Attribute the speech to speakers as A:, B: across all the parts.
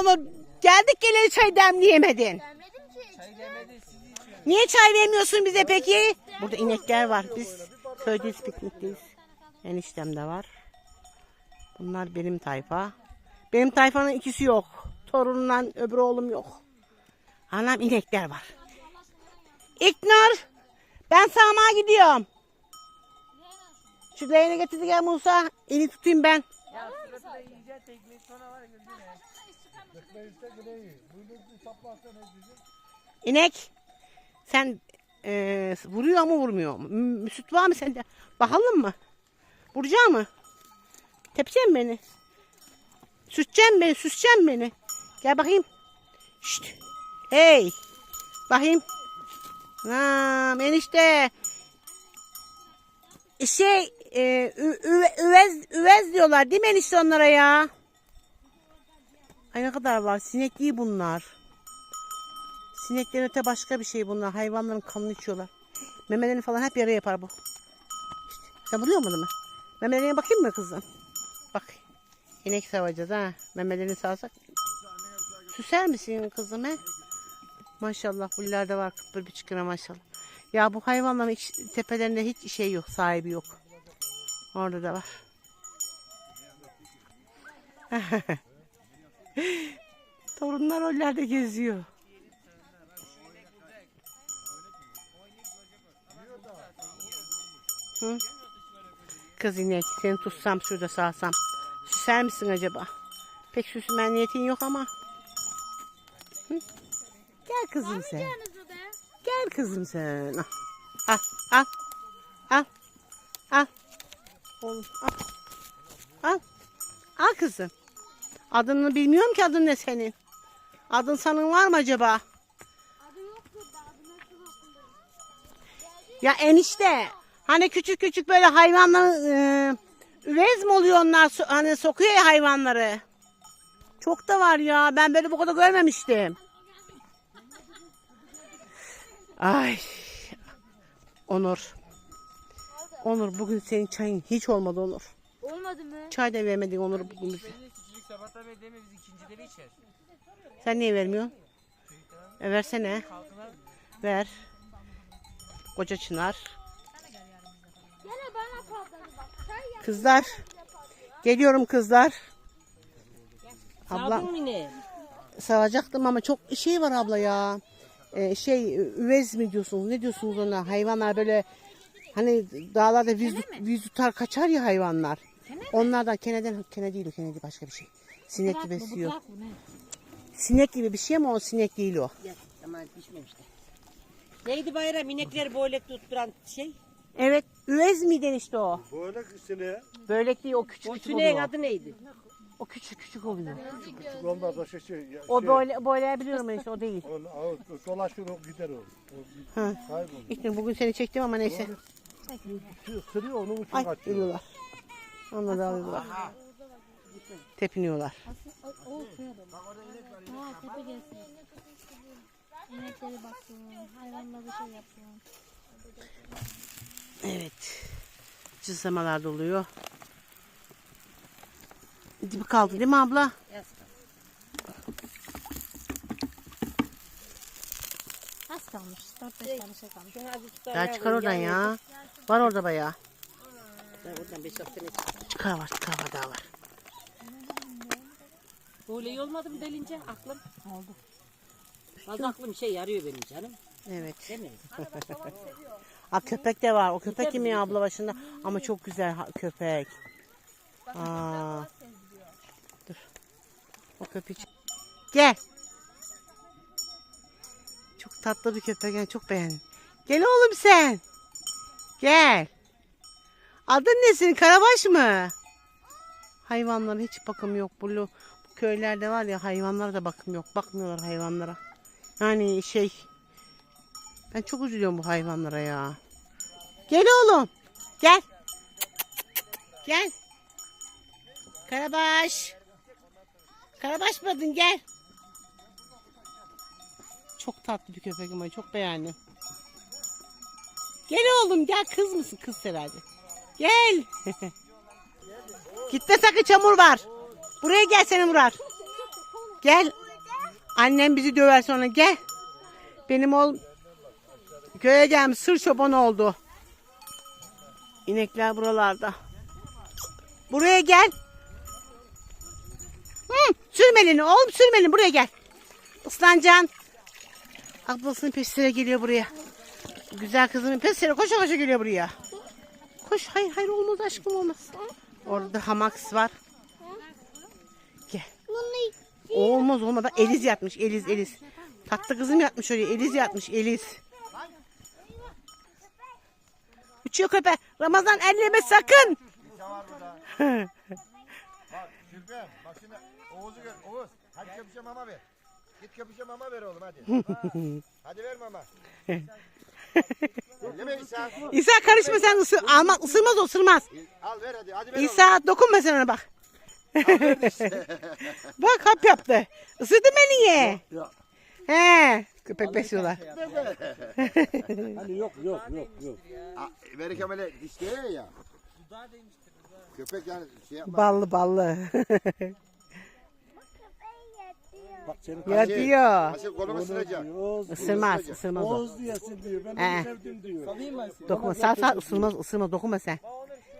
A: Onur geldik geleli çay demleyemedin.
B: Vermedim ki.
C: Çay.
A: Niye çay vermiyorsun bize peki? Burada inekler var. Biz köydeyiz piknikteyiz. Eniştem de var. Bunlar benim tayfa. Benim tayfanın ikisi yok. Torunla öbür oğlum yok. Anam inekler var. İknur. Ben sağma gidiyorum. Şu leğeni getirdi gel Musa. Eli tutayım ben.
C: Ya
A: İnek. Sen eee, vuruyor mu vurmuyor mu? M- Süt var mı sende? Bakalım mı? Vuracak mı? Tepeceksin beni. Süteceksin beni, süseceksin beni. Gel bakayım. Şşt. Hey. Bakayım. Anam enişte. Şey, e, üvez, üvez diyorlar değil mi enişte onlara ya? Ay ne kadar var. Sinek değil bunlar. Sinekten öte başka bir şey bunlar. Hayvanların kanını içiyorlar. Memelerini falan hep yara yapar bu. İşte, sen buluyor musun mu? Memelerine bakayım mı kızım? Bak. İnek savacağız ha. Memelerini sağsak. Süser misin kızım he? Maşallah bullerde var kıpır bir çıkına maşallah. Ya bu hayvanların hiç, tepelerinde hiç şey yok. Sahibi yok. Orada da var. Torunlar öllerde geziyor. Hı? Kız inek seni tutsam şurada sağsam. Süser misin acaba? Pek süsümen niyetin yok ama. Hı? Gel kızım sen. Gel kızım sen. Al. Al. Al. Al. Al. Oğlum al. Al. Al kızım. Adını bilmiyorum ki adın ne senin. Adın senin var mı acaba?
B: Adı yok burada. Adı nasıl?
A: Ya enişte. Hani küçük küçük böyle hayvanların e, üvez mi oluyor onlar? Hani sokuyor ya hayvanları. Çok da var ya. Ben böyle bu kadar görmemiştim. Ay. Onur. Onur bugün senin çayın hiç olmadı Onur.
B: Olmadı mı?
A: Çay da vermedin Onur bugün bize.
C: Sabahtan beri deme biz ikincileri içer.
A: Sen niye vermiyorsun? E versene. Ver. Koca Çınar. Kızlar. Geliyorum kızlar. Ablam. Savacaktım ama çok şey var abla ya. Ee, şey üvez mi diyorsunuz? Ne diyorsunuz ona? Hayvanlar böyle hani dağlarda viz, viz tutar kaçar ya hayvanlar. Onlardan keneden kene değil o kene değil başka bir şey. Sinek gibi besliyor.
D: Bırak ne?
A: Sinek gibi bir şey ama o sinek değil o.
D: Gel aman pişmemişler. Neydi bayram inekleri böyle tutturan şey?
A: Evet üvez miydi işte o?
E: Böyle sene
A: Böyle değil o küçük
D: O
A: küçük oluyor.
D: adı neydi?
A: O küçük küçük oluyor.
E: küçük onlar da şey, şey, ya-
A: O
E: şey,
A: böyle böyle biliyorum ben işte o değil.
E: onu- o- dolaşır o gider o. O
A: Ha.
E: kaybolur.
A: İşte bugün seni çektim ama neyse.
E: Isırıyor onun için
A: Ay
E: kaçıyor.
A: Onlar da alıyorlar. Tepiniyorlar.
B: Ha tepe gelsin. İneklere baksın. Hayvanlara şey yapsın.
A: Evet. Cızlamalar doluyor. Dibi kaldı değil mi abla?
B: Az kalmış. 4-5 tane şey kalmış.
A: Ya çıkar oradan ya. Var orada bayağı.
D: Oradan beş hafta ne çıktı?
A: Çıkar var çıkar var daha var.
D: Böyle iyi olmadı mı delince aklım? Oldu. Az aklım şey yarıyor benim canım.
A: Evet.
D: Değil mi?
A: Aa, köpek de var. O köpek kim ya abla başında? Ama çok güzel ha- köpek. Aa. Dur. O köpek. Gel. Çok tatlı bir köpek. Yani çok beğendim. Gel oğlum sen. Gel. Adın ne senin? Karabaş mı? Hayvanlara hiç bakım yok. Bu, bu köylerde var ya hayvanlara da bakım yok. Bakmıyorlar hayvanlara. Yani şey ben çok üzülüyorum bu hayvanlara ya. Gel oğlum. Gel. Gel. Karabaş. Karabaş mı adın gel. Çok tatlı bir köpek ama çok beğendim. Gel oğlum gel kız mısın kız herhalde. Gel. Gitme sakın çamur var. Buraya gel seni vurar. Gel. Annem bizi döver sonra gel. Benim oğlum köye gelmiş sır çoban oldu. İnekler buralarda. Buraya gel. Hı, sürmelini oğlum sürmelini buraya gel. Islanacaksın. Ablasının peşine geliyor buraya. Güzel kızımın peşine koşa koşa geliyor buraya. Koş hayır hayır olmaz aşkım olmaz. Orada hamak var. Gel. Olmaz olmaz. Bak Eliz yatmış. Eliz Eliz. Tatlı kızım yatmış oraya. Eliz yatmış. Eliz. Uçuyor köpek. Ramazan elleme sakın.
F: Bak Şülpem bak şimdi Oğuz'u gör. Oğuz hadi köpüşe mama ver. Git köpüşe mama ver oğlum hadi. hadi ver mama. İsa.
A: Karışma sen ısır. Almaz ısırmaz o ısırmaz.
F: Al ver hadi. Hadi ver.
A: İsa dokunma sen ona bak. bak hap yaptı. Isırdı beni ye. He. Köpek besliyorlar.
E: Hani yok yok yok yok.
F: Aa, Verik amele dişliyor ya. Köpek yani şey yapma.
A: Ballı ballı.
E: Bak senin
A: Yatıyor.
F: Nasıl kolunu ısıracak.
E: Oğuz,
A: Isırmaz ısırmaz o.
E: Oğuz diyesin diyor. Ben
A: He.
E: de sevdim diyor.
A: Dokunma sağ sağ ısırmaz ısırmaz dokunma sen.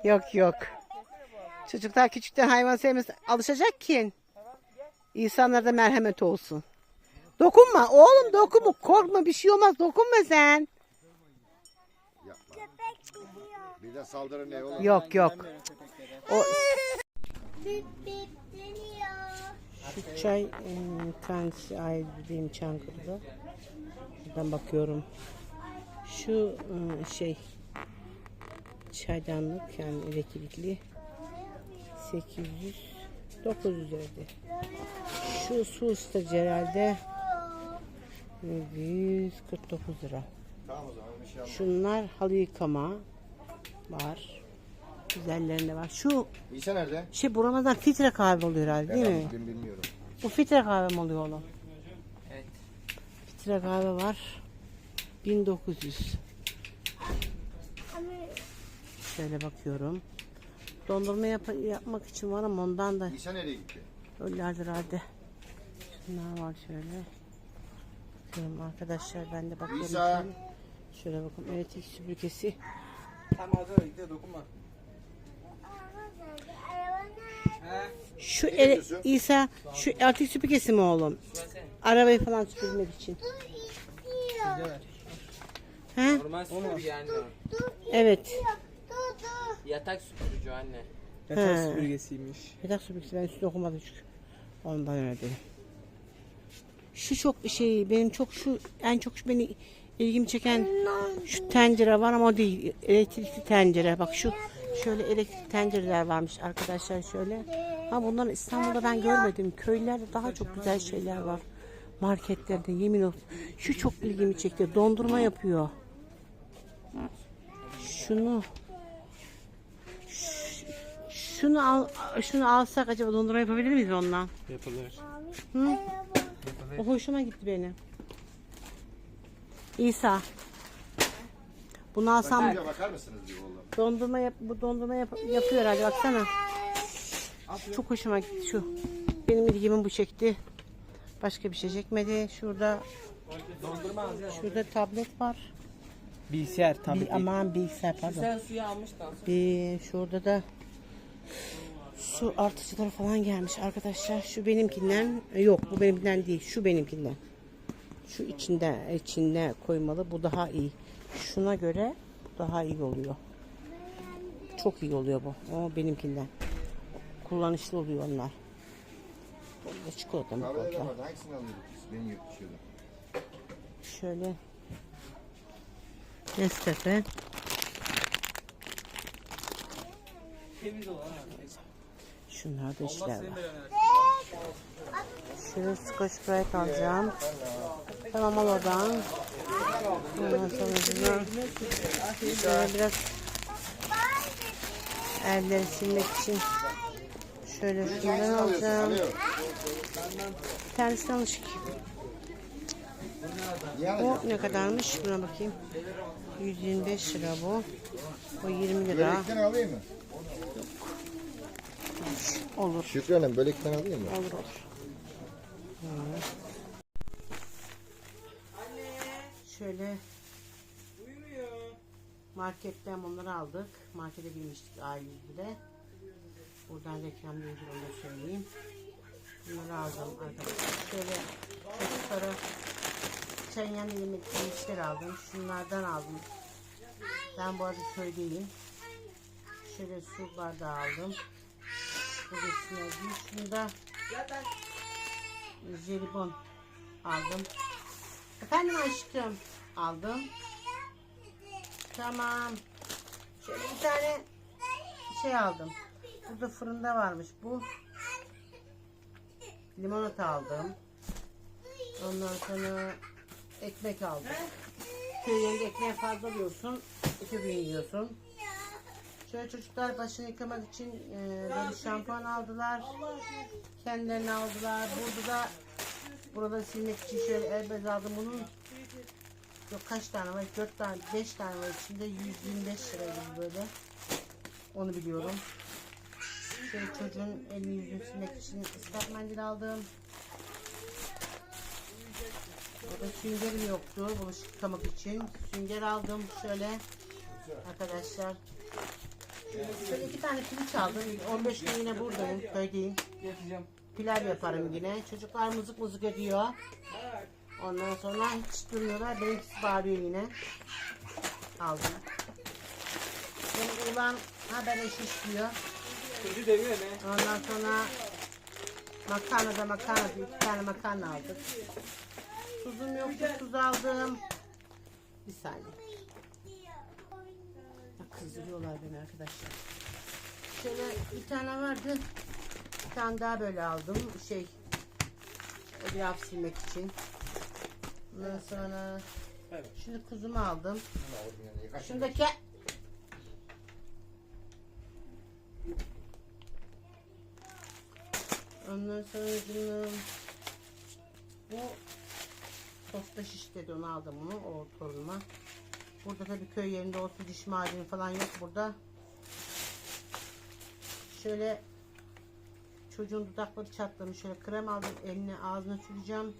A: Yok yok. Çocuklar küçükten hayvan sevmez alışacak ki. İnsanlarda merhamet olsun. Dokunma oğlum dokunma korkma bir şey olmaz dokunma sen.
F: Bir de saldırı ne oğlum?
A: Yok yok. O şu çay e, tanesi ait benim Çankırı'da. Buradan bakıyorum. Şu e, şey çaydanlık yani elektrikli 800 900 liraydı. Şu su ısıtıcı herhalde 149 lira.
F: Şey.
A: Şunlar halı yıkama var. Güzellerinde var. Şu
F: İsa nerede?
A: şey bu Ramazan filtre kahve oluyor herhalde değil mi?
F: Ben bilmiyorum.
A: Bu filtre kahve mi oluyor oğlum?
C: Evet.
A: Filtre kahve var. 1900. Şöyle bakıyorum. Dondurma yap- yapmak için var ama ondan da
F: İsa nereye gitti?
A: Öllerdir herhalde. Şunlar var şöyle. Bakıyorum arkadaşlar ben de bakıyorum.
F: İsa.
A: şöyle. Şöyle bakın elektrik süpürgesi.
C: Tam orada bekle dokunma.
A: Şu ele? İsa şu elektrik süpürgesi mi oğlum? Arabayı falan süpürmek için. He?
C: Normal süpürge anne. o.
A: Evet.
C: Yatak süpürücü anne.
A: Yatak
C: süpürgesiymiş.
A: Yatak süpürgesi ben üstüne okumadım çünkü. Ondan öyle dedim. Şu çok şey benim çok şu en çok şu beni ilgimi çeken şu tencere var ama o değil. Elektrikli tencere. Bak şu şöyle elektrikli tencereler varmış arkadaşlar şöyle. Ha bunları İstanbul'da ben görmedim. Köylerde daha çok güzel şeyler var. Marketlerde yemin olsun. Şu çok ilgimi çekti. Dondurma yapıyor. Şunu şunu al, şunu alsak acaba dondurma yapabilir miyiz ondan?
C: Yapılır.
A: Hı? O hoşuma gitti benim. İsa. Bunu alsam
F: bakar mısınız diyor oğlum.
A: dondurma yap, bu dondurma yap, yapıyor herhalde baksana. Çok hoşuma gitti şu. Benim ilgimi bu çekti. Başka bir şey çekmedi. Şurada şurada tablet var.
C: Bilgisayar
A: Bir, aman bilgisayar pardon.
C: Sen suyu almıştın.
A: Bir şurada da su artıcıları falan gelmiş arkadaşlar. Şu benimkinden yok bu benimkinden değil. Şu benimkinden. Şu içinde içinde koymalı. Bu daha iyi. Şuna göre daha iyi oluyor. Çok iyi oluyor bu. O benimkinden. Kullanışlı oluyor onlar. Burada çikolata mı
F: Kahveler de
A: koydular?
F: vardı. Hangisini alıyorduk biz? Benim yok şöyle.
A: Şöyle Nescafe. Şunlarda işler var. Şöyle Scotch Brite alacağım. Tamam al oradan. Ondan sonra şuna şöyle biraz elleri silmek için şöyle şundan alacağım. Bir tanesi alışık. O ne kadarmış? Buna bakayım. 125 lira bu. O 20 lira.
F: Börekten alayım mı?
A: Olur.
F: Şükrü Hanım börekten alayım mı?
A: Olur olur. Şöyle marketten bunları aldık. Markete girmiştik ailemizle. Buradan reklam değil onu da söyleyeyim. Bunları aldım arkadaşlar. Şöyle çocuklara çayın yanında yemek yemişler aldım. Şunlardan aldım. Ben bu arada köydeyim. Şöyle su bardağı aldım. Bu üstüne bir şunu da jelibon aldım. Efendim aşkım aldım. Tamam. Şöyle bir tane şey aldım. Burada fırında varmış bu. Limonata aldım. Ondan sonra ekmek aldım. Köy yerinde ekmeği fazla alıyorsun. İki gün yiyorsun. Şöyle çocuklar başını yıkamak için e, böyle şampuan aldılar. Kendilerini aldılar. Burada da burada silmek için şöyle el bez aldım. Bunun yok kaç tane var? Dört tane, beş tane var içinde. 125 lira gibi böyle. Onu biliyorum. Şöyle çocuğun elini yüzünü silmek için ıslak mendil aldım. Burada süngerim yoktu bulaşık yıkamak için. Sünger aldım şöyle. Arkadaşlar. Şöyle iki tane piliç aldım. 15 gün yine buradayım, köydeyim.
C: Getireceğim.
A: Pilav yaparım yine. Çocuklar mızık mızık ediyor. Ondan sonra hiç durmuyorlar. Benimkisi bağırıyor yine. Aldım. Benim ulan habere şiş diyor.
C: Çocuğu demiyor ne?
A: Ondan sonra makarna da makarna da iki tane makarna aldık. Tuzum yoktu tuz aldım. Bir saniye. Ya kızdırıyorlar beni arkadaşlar. Şöyle bir tane vardı. Tane daha böyle aldım. Şey etraf silmek için. Ondan sonra
C: Evet.
A: şimdi kuzumu aldım. Şundaki Ondan sonra bunu bu tosta şiş dedi onu aldım onu o torunuma. Burada tabii köy yerinde olsun diş macunu falan yok burada. Şöyle çocuğun dudakları çatlamış. Şöyle krem aldım eline ağzına süreceğim.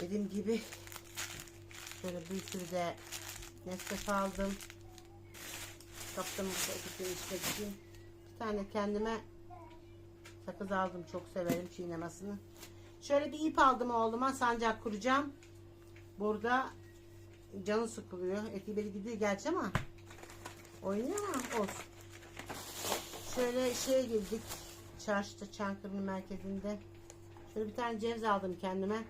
A: Dediğim gibi Şöyle bir sürü de Nescafe aldım. Kaptım bu içmek için. Bir tane kendime sakız aldım. Çok severim çiğnemesini. Şöyle bir ip aldım oğluma. Sancak kuracağım. Burada canı sıkılıyor. Eti beli gidiyor gerçi ama oynuyor ama olsun. Şöyle şeye girdik. Çarşıda Çankırı'nın merkezinde. Şöyle bir tane ceviz aldım kendime.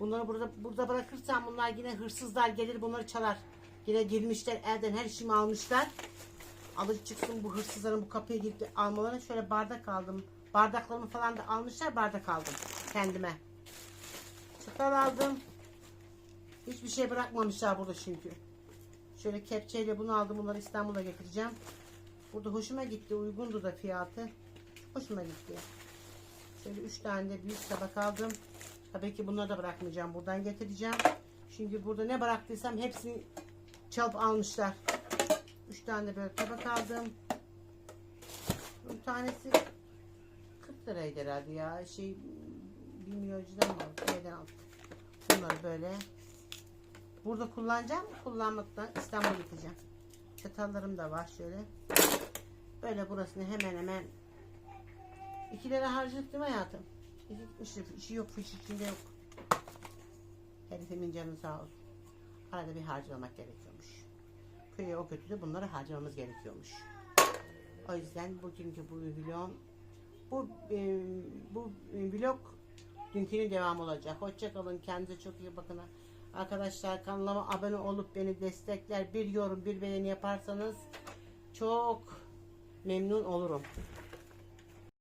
A: Bunları burada burada bırakırsam bunlar yine hırsızlar gelir bunları çalar. Yine girmişler elden her işimi almışlar. Alır çıksın bu hırsızların bu kapıya girip almalarına şöyle bardak aldım. Bardaklarımı falan da almışlar bardak aldım kendime. Çatal aldım. Hiçbir şey bırakmamışlar burada çünkü. Şöyle kepçeyle bunu aldım. Bunları İstanbul'a getireceğim. Burada hoşuma gitti. Uygundu da fiyatı. Hoşuma gitti. Şöyle üç tane de büyük tabak aldım. Tabii ki bunları da bırakmayacağım. Buradan getireceğim. Çünkü burada ne bıraktıysam hepsini çalıp almışlar. Üç tane de böyle tabak aldım. Bir tanesi 40 liraydı herhalde ya. Şey aldık? Neyden aldık? Bunları böyle. Burada kullanacağım. Kullanmaktan İstanbul'a gideceğim. Çatallarım da var şöyle. Böyle burasını hemen hemen 2 lira harcadık değil mi hayatım? İşi, işi yok, fiş içinde yok. Herifimin canı sağ olsun. Arada bir harcamak gerekiyormuş. Köye o kötü de bunları harcamamız gerekiyormuş. O yüzden bugünkü bu vlog bu e, bu vlog dünkünün devamı olacak. Hoşçakalın. Kendinize çok iyi bakın. Arkadaşlar kanalıma abone olup beni destekler, bir yorum, bir beğeni yaparsanız çok memnun olurum.